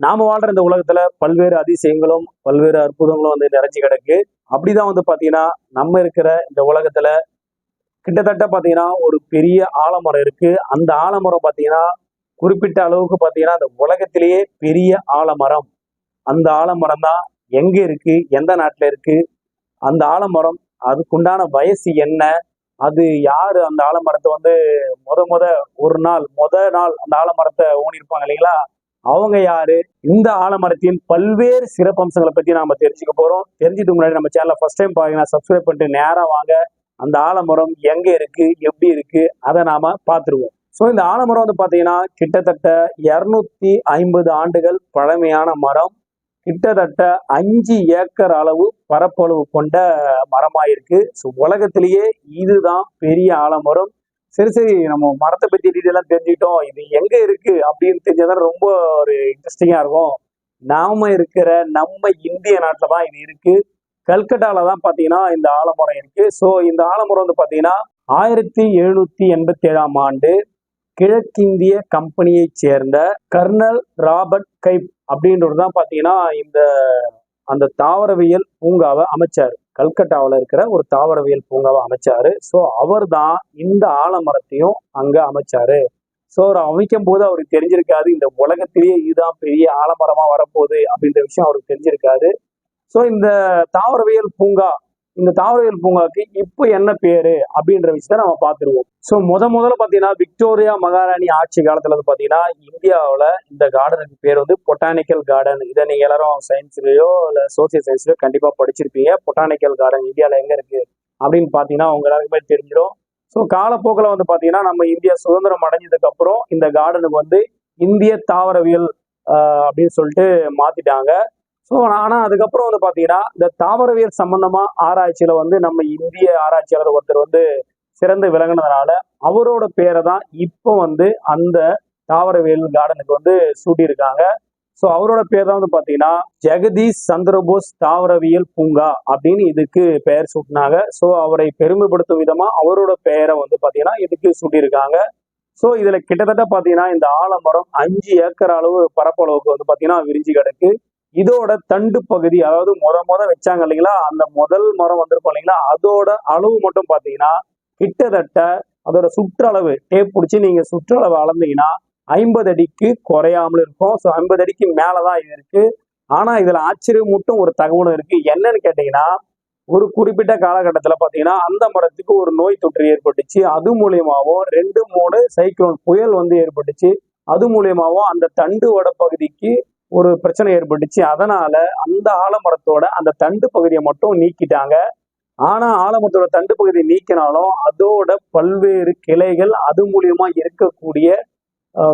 நாம வாழ்ற இந்த உலகத்துல பல்வேறு அதிசயங்களும் பல்வேறு அற்புதங்களும் வந்து நிறைஞ்சு கிடக்கு. அப்படிதான் வந்து பாத்தீங்கன்னா நம்ம இருக்கிற இந்த உலகத்துல கிட்டத்தட்ட பாத்தீங்கன்னா ஒரு பெரிய ஆலமரம் இருக்கு. அந்த ஆலமரம் பாத்தீங்கன்னா குறிப்பிட்ட அளவுக்கு பாத்தீங்கன்னா அந்த உலகத்திலேயே பெரிய ஆலமரம். அந்த ஆலமரம் தான் எங்க இருக்கு எந்த நாட்டுல இருக்கு அந்த ஆலமரம் அதுக்குண்டான வயசு என்ன அது யாரு அந்த ஆலமரத்தை வந்து முத முத ஒரு நாள் முத நாள் அந்த ஆலமரத்தை ஊனிருப்பாங்க இல்லைங்களா? அவங்க யாரு? இந்த ஆலமரத்தின் பல்வேறு சிறப்பம்சங்களை பத்தி நாம தெரிஞ்சுக்க போறோம். தெரிஞ்சதுக்கு முன்னாடி நம்ம சேனலை ஃபர்ஸ்ட் டைம் பாத்தீங்கன்னா சப்ஸ்கிரைப் பண்ணிட்டு நேரா வாங்க. அந்த ஆலமரம் எங்க இருக்கு? எப்படி இருக்கு? அதை நாம பார்த்துருவோம். ஸோ இந்த ஆலமரம் வந்து பாத்தீங்கன்னா கிட்டத்தட்ட இருநூத்தி ஐம்பது ஆண்டுகள் பழமையான மரம். கிட்டத்தட்ட அஞ்சு ஏக்கர் அளவு பரப்பளவு கொண்ட மரமாயிருக்கு. ஸோ உலகத்திலேயே இதுதான் பெரிய ஆலமரம். சரி சரி நம்ம மரத்தை பத்தி டீட்டெயிலாம் தெரிஞ்சுக்கிட்டோம். இது எங்க இருக்கு அப்படின்னு தெரிஞ்சதான் ரொம்ப ஒரு இன்ட்ரெஸ்டிங்கா இருக்கும். நாம இருக்கிற நம்ம இந்திய நாட்டில் தான் இது இருக்கு. கல்கட்டால தான் பாத்தீங்கன்னா இந்த ஆலமரம் இருக்கு. ஸோ இந்த ஆலமரம் வந்து பாத்தீங்கன்னா ஆயிரத்தி எழுநூத்தி எண்பத்தி ஏழாம் ஆண்டு கிழக்கிந்திய கம்பெனியைச் சேர்ந்த கர்னல் ராபர்ட் கைப் அப்படின்றவர் தான் பாத்தீங்கன்னா இந்த அந்த தாவரவியல் பூங்காவை அமைச்சாரு. கல்கட்டாவில் இருக்கிற ஒரு தாவரவியல் பூங்காவை அமைச்சாரு. ஸோ அவர் தான் இந்த ஆலமரத்தையும் அங்க அமைச்சாரு. ஸோ அவர் அமைக்கும் போது அவருக்கு தெரிஞ்சிருக்காது இந்த உலகத்திலேயே இதுதான் பெரிய ஆலமரமா வரப்போகுது அப்படின்ற விஷயம் அவருக்கு தெரிஞ்சிருக்காது. ஸோ இந்த தாவரவியல் பூங்கா இந்த தாவரவியல் பூங்காக்கு இப்போ என்ன பேரு அப்படின்ற விஷயத்த நம்ம பார்த்துருவோம். ஸோ முத முதல்ல பார்த்தீங்கன்னா விக்டோரியா மகாராணி ஆட்சி காலத்துல வந்து பார்த்தீங்கன்னா இந்தியாவில் இந்த கார்டனுக்கு பேர் வந்து பொட்டானிக்கல் கார்டன் இதை நீங்க எல்லாரும் சயின்ஸ்லயோ இல்லை சோசியல் சயின்ஸ்லயோ கண்டிப்பா படிச்சிருப்பீங்க. பொட்டானிக்கல் கார்டன் இந்தியாவில் எங்க இருக்கு அப்படின்னு பார்த்தீங்கன்னா உங்க எல்லாருக்குமே தெரிஞ்சிடும் ஸோ காலப்போக்கில் வந்து பார்த்தீங்கன்னா நம்ம இந்தியா சுதந்திரம் அடைஞ்சதுக்கு அப்புறம் இந்த கார்டனுக்கு வந்து இந்திய தாவரவியல் ஆஹ், அப்படின்னு சொல்லிட்டு மாத்திட்டாங்க. ஸோ ஆனால் அதுக்கப்புறம் வந்து பார்த்தீங்கன்னா இந்த தாவரவியல் சம்பந்தமாக ஆராய்ச்சியில் வந்து நம்ம இந்திய ஆராய்ச்சியாளர் ஒருத்தர் வந்து சிறந்து விளங்கினதுனால அவரோட பேரை தான் இப்போ வந்து அந்த தாவரவியல் கார்டனுக்கு வந்து சூட்டியிருக்காங்க. ஸோ அவரோட பேர் தான் வந்து பார்த்தீங்கன்னா ஜெகதீஷ் சந்திரபோஸ் தாவரவியல் பூங்கா அப்படின்னு இதுக்கு பெயர் சூட்டினாங்க. ஸோ அவரை பெருமைப்படுத்தும் விதமாக அவரோட பெயரை வந்து பார்த்தீங்கன்னா இதுக்கு சூட்டியிருக்காங்க. ஸோ இதில் கிட்டத்தட்ட பார்த்தீங்கன்னா இந்த ஆலமரம் அஞ்சு ஏக்கர் அளவு பரப்பளவுக்கு வந்து பார்த்தீங்கன்னா விரிஞ்சு கிடக்கு. இதோட தண்டு பகுதி அதாவது முத முத வச்சாங்க இல்லைங்களா? அந்த முதல் மரம் வந்திருக்கும் இல்லைங்களா? அதோட அளவு மட்டும் பார்த்தீங்கன்னா கிட்டத்தட்ட அதோட சுற்றளவு டேப் பிடிச்சி நீங்க சுற்றளவு அளந்தீங்கன்னா ஐம்பது அடிக்கு குறையாமல் இருக்கும். ஸோ ஐம்பது அடிக்கு மேலதான் இது இருக்கு. ஆனா இதுல ஆச்சரியம் மட்டும் ஒரு தகவலும் இருக்கு. என்னன்னு கேட்டீங்கன்னா ஒரு குறிப்பிட்ட காலகட்டத்தில் பார்த்தீங்கன்னா அந்த மரத்துக்கு ஒரு நோய் தொற்று ஏற்பட்டுச்சு. அது மூலியமாகவும் ரெண்டு மூணு சைக்ளோன் புயல் வந்து ஏற்பட்டுச்சு. அது மூலியமாகவும் அந்த தண்டு வட பகுதிக்கு ஒரு பிரச்சனை ஏற்பட்டுச்சு. அதனால அந்த ஆலமரத்தோட அந்த தண்டு பகுதியை மட்டும் நீக்கிட்டாங்க. ஆனா ஆலமரத்தோட தண்டு பகுதியை நீக்கினாலும் அதோட பல்வேறு கிளைகள் அது மூலியமா இருக்கக்கூடிய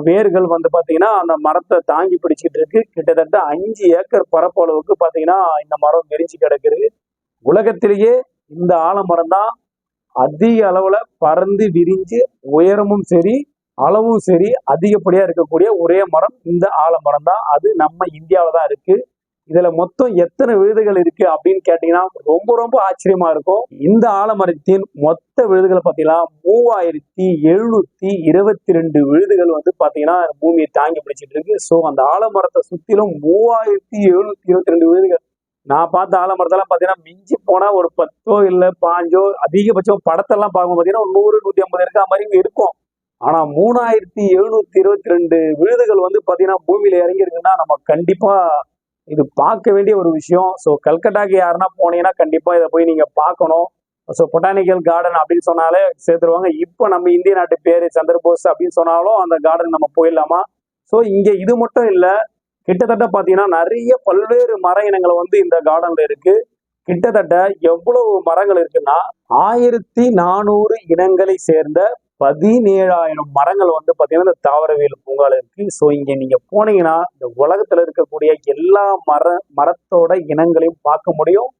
வேர்கள் வந்து பாத்தீங்கன்னா அந்த மரத்தை தாங்கி பிடிச்சிட்டு இருக்கு. கிட்டத்தட்ட அஞ்சு ஏக்கர் பரப்பளவுக்கு பாத்தீங்கன்னா இந்த மரம் விரிஞ்சு கிடக்குது. உலகத்திலேயே இந்த ஆலமரம் தான் அதிக அளவுல பறந்து விரிஞ்சு உயரமும் சரி அளவும் சரி அதிகப்படியா இருக்கக்கூடிய ஒரே மரம் இந்த ஆலமரம் தான். அது நம்ம இந்தியாவில தான் இருக்கு. இதுல மொத்தம் எத்தனை விழுதுகள் இருக்கு அப்படின்னு கேட்டீங்கன்னா ரொம்ப ரொம்ப ஆச்சரியமா இருக்கும். இந்த ஆலமரத்தின் மொத்த விழுதுகளை பாத்தீங்கன்னா மூவாயிரத்தி எழுநூத்தி இருபத்தி ரெண்டு விழுதுகள் வந்து பாத்தீங்கன்னா பூமியை தாங்கி பிடிச்சிட்டு இருக்கு. ஸோ அந்த ஆலமரத்தை சுத்திலும் மூவாயிரத்தி எழுநூத்தி இருபத்தி ரெண்டு விழுதுகள். நான் பார்த்த ஆலமரத்தெல்லாம் பார்த்தீங்கன்னா மிஞ்சி போனா ஒரு பத்தோ இல்லை பாஞ்சோ அதிகபட்சம் படத்தெல்லாம் பார்க்கும் பார்த்தீங்கன்னா ஒரு நூறு நூத்தி ஐம்பது இருக்கா மாதிரி இருக்கும். ஆனா மூணாயிரத்தி எழுநூத்தி இருபத்தி ரெண்டு விழுதுகள் வந்து பாத்தீங்கன்னா பூமியில இறங்கி இருக்குன்னா நம்ம கண்டிப்பா இது பார்க்க வேண்டிய ஒரு விஷயம். ஸோ கல்கட்டாக்கு யாருன்னா போனீங்கன்னா கண்டிப்பா இதை போய் நீங்க பார்க்கணும். ஸோ பொட்டானிக்கல் கார்டன் அப்படின்னு சொன்னாலே சேர்த்துருவாங்க. இப்போ நம்ம இந்திய நாட்டு பேரு சந்திரபோஸ் அப்படின்னு சொன்னாலும் அந்த கார்டன் நம்ம போயிடலாமா? ஸோ இங்க இது மட்டும் இல்ல கிட்டத்தட்ட பாத்தீங்கன்னா நிறைய பல்வேறு மர இனங்கள் வந்து இந்த கார்டன்ல இருக்கு. கிட்டத்தட்ட எவ்வளவு மரங்கள் இருக்குன்னா ஆயிரத்தி நானூறு இனங்களை சேர்ந்த பதினேழாயிரம் மரங்கள் வந்து பார்த்தீங்கன்னா இந்த தாவரவியல் பூங்கால இருக்கு ஸோ இங்க நீங்க போனீங்கன்னா இந்த உலகத்துல இருக்கக்கூடிய எல்லா மர மரத்தோட இனங்களையும் பார்க்க முடியும்.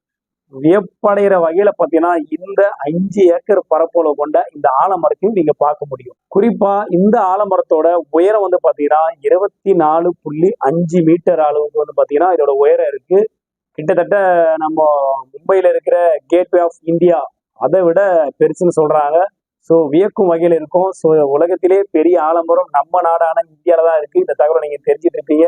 வியப்படைகிற வகையில பாத்தீங்கன்னா இந்த அஞ்சு ஏக்கர் பரப்பளவு கொண்ட இந்த ஆலமரத்தையும் நீங்க பார்க்க முடியும். குறிப்பா இந்த ஆலமரத்தோட உயரம் வந்து பாத்தீங்கன்னா இருபத்தி நாலு புள்ளி அஞ்சு மீட்டர் அளவுக்கு வந்து பாத்தீங்கன்னா இதோட உயரம் இருக்கு. கிட்டத்தட்ட நம்ம மும்பையில இருக்கிற கேட்வே ஆஃப் இந்தியா அதை விட பெருசுன்னு சொல்றாங்க. ஸோ வியக்கும் வகையில் இருக்கும். ஸோ உலகத்திலே பெரிய ஆலமரம் நம்ம நாடான இந்தியாவில் தான் இருக்கு. இந்த தகவலை நீங்கள் தெரிஞ்சுட்டு இருப்பீங்க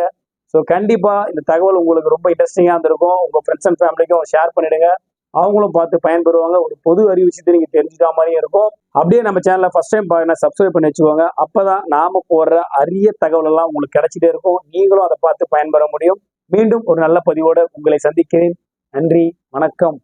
ஸோ கண்டிப்பாக இந்த தகவல் உங்களுக்கு ரொம்ப இன்ட்ரெஸ்டிங்காக இருந்திருக்கும். உங்கள் ஃப்ரெண்ட்ஸ் அண்ட் ஃபேமிலிக்கும் ஷேர் பண்ணிடுங்க. அவங்களும் பார்த்து பயன்பெறுவாங்க. ஒரு பொது அறிவு விஷயத்தை நீங்கள் தெரிஞ்சுக்கிற மாதிரியும் இருக்கும். அப்படியே நம்ம சேனலை ஃபர்ஸ்ட் டைம் பாருங்க சப்ஸ்கிரைப் பண்ணி வச்சுக்கோங்க. அப்பதான் நாம போடுற அரிய தகவல் எல்லாம் உங்களுக்கு கிடைச்சிட்டே இருக்கும். நீங்களும் அதை பார்த்து பயன்பெற முடியும். மீண்டும் ஒரு நல்ல பதிவோடு உங்களை சந்திக்கிறேன். நன்றி. வணக்கம்.